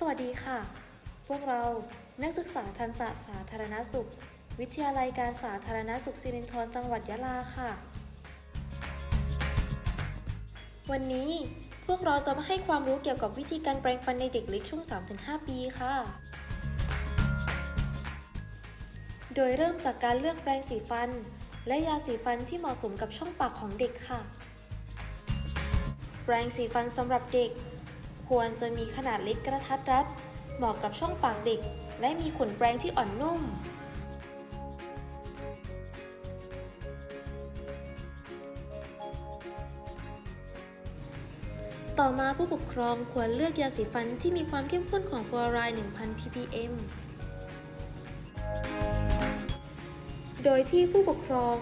สวัสดีค่ะ พวกเรานักศึกษาทันตสาธารณสุข วิทยาลัยการสาธารณสุขสิรินธรจังหวัดยะลาค่ะ วันนี้พวกเราจะมาให้ความรู้เกี่ยวกับวิธีการแปรงฟันในเด็กเล็กช่วง 3-5 ปีค่ะ โดยเริ่มจากการเลือกแปรงสีฟัน และยาสีฟันที่เหมาะสมกับช่องปากของเด็กค่ะ แปรงสีฟันสำหรับเด็ก ควรจะมีขนาดเล็กกระทัดรัด เหมาะกับช่องปากเด็ก และมีขนแปรงที่อ่อนนุ่ม ต่อมาผู้ปกครองควรเลือกยาสีฟันที่มีความเข้มข้นของฟลูออไรด์ 1,000 ppm โดยที่ผู้ปกครอง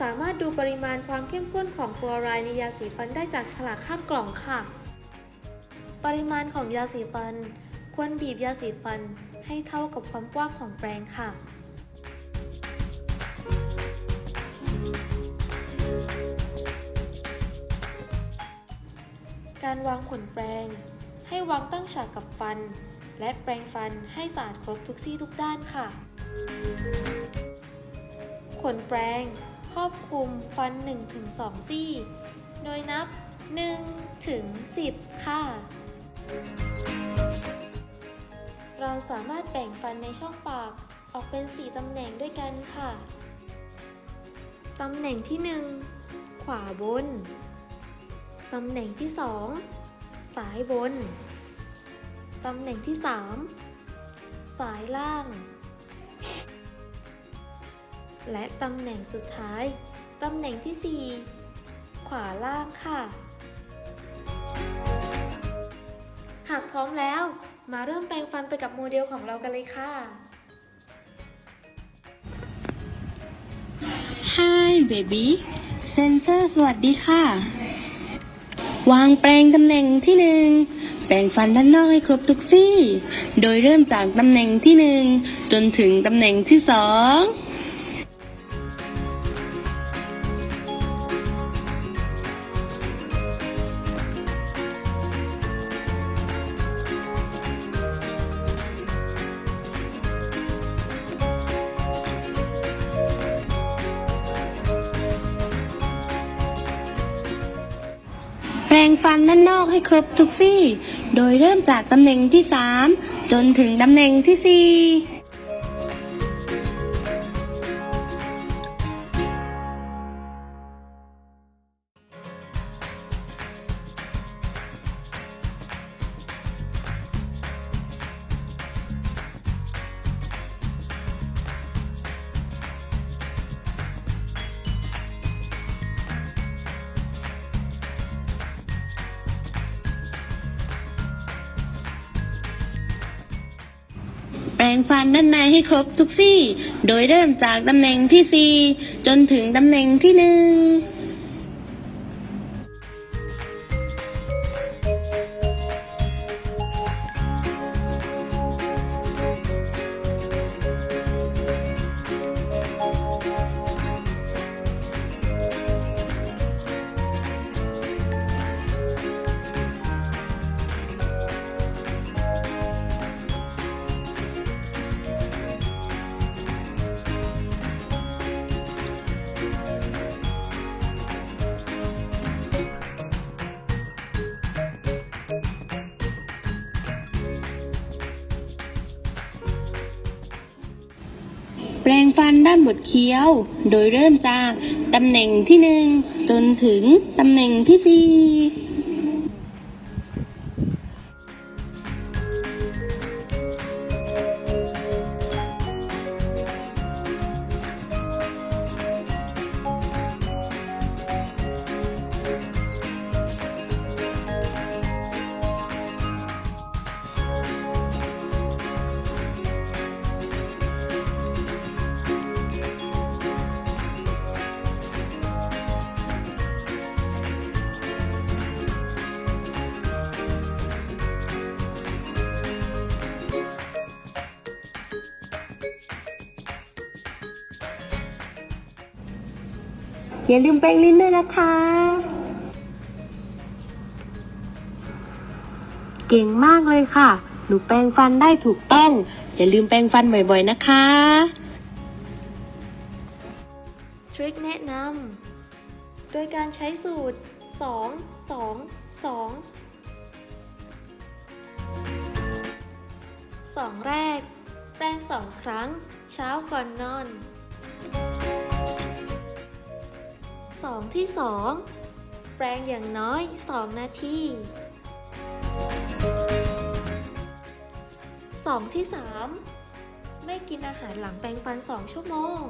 สามารถดูปริมาณความเข้มข้นของฟลูออไรด์ในยาสีฟันได้จากฉลากข้างกล่องค่ะ ปริมาณของยาสีฟัน ควรบีบยาสีฟันให้เท่ากับความกว้างของแปรงค่ะ การวางขนแปรง ให้วางตั้งฉากกับฟัน และแปรงฟันให้สะอาดครบทุกซี่ทุกด้านค่ะ ขนแปรงครอบคลุมฟัน 1-2 ซี่ โดยนับ 1 ถึง 10 ค่ะ เราสามารถแบ่งฟันในช่องปากออกเป็น 4 ตำแหน่งด้วยกันค่ะ ตำแหน่งที่ 1 ขวาบน ตำแหน่งที่ 2 ซ้ายบน ตำแหน่งที่ 3 ซ้ายล่าง และตำแหน่งสุดท้าย ตำแหน่งที่ 4 ขวาล่างค่ะ มาเริ่มแปลงฟันไปกับโมเดลของเรากันเลยค่ะ Hi baby เซนเซอร์สวัสดีค่ะ วางแปลงตำแหน่งที่หนึ่งแปลงฟันด้านนอกให้ครบทุกซี่ โดยเริ่มจากตำแหน่งที่หนึ่งจนถึงตำแหน่งที่สอง แปรงฟันด้านนอกให้ครบทุกซี่ โดยเริ่มจากตำแหน่งที่ 3 จนถึงตำแหน่งที่ 4 ปลงฟันด้านในให้ครบทุกซี่ โดยเริ่มจากตำแหน่งที่ซีจนถึงตำแหน่งที่หนึ่ง แปรงฟันด้านบดเคี้ยว โดยเริ่มจากตำแหน่งที่หนึ่งจนถึงตำแหน่งที่สี่ อย่าลืมแปรงลิ้นด้วยนะคะ เก่งมากเลยค่ะ หนูแปรงฟันได้ถูกต้อง อย่าลืมแปรงฟันบ่อยๆนะคะ ทริคแนะนำโดยการใช้สูตร 2 2 2 2 แรก แปรงสองครั้ง เช้าก่อนนอน 2ที่2แปรงอย่างน้อย 2 นาที 2 ที่ 3 ไม่กินอาหารหลังแปรงฟัน 2 ชั่วโมง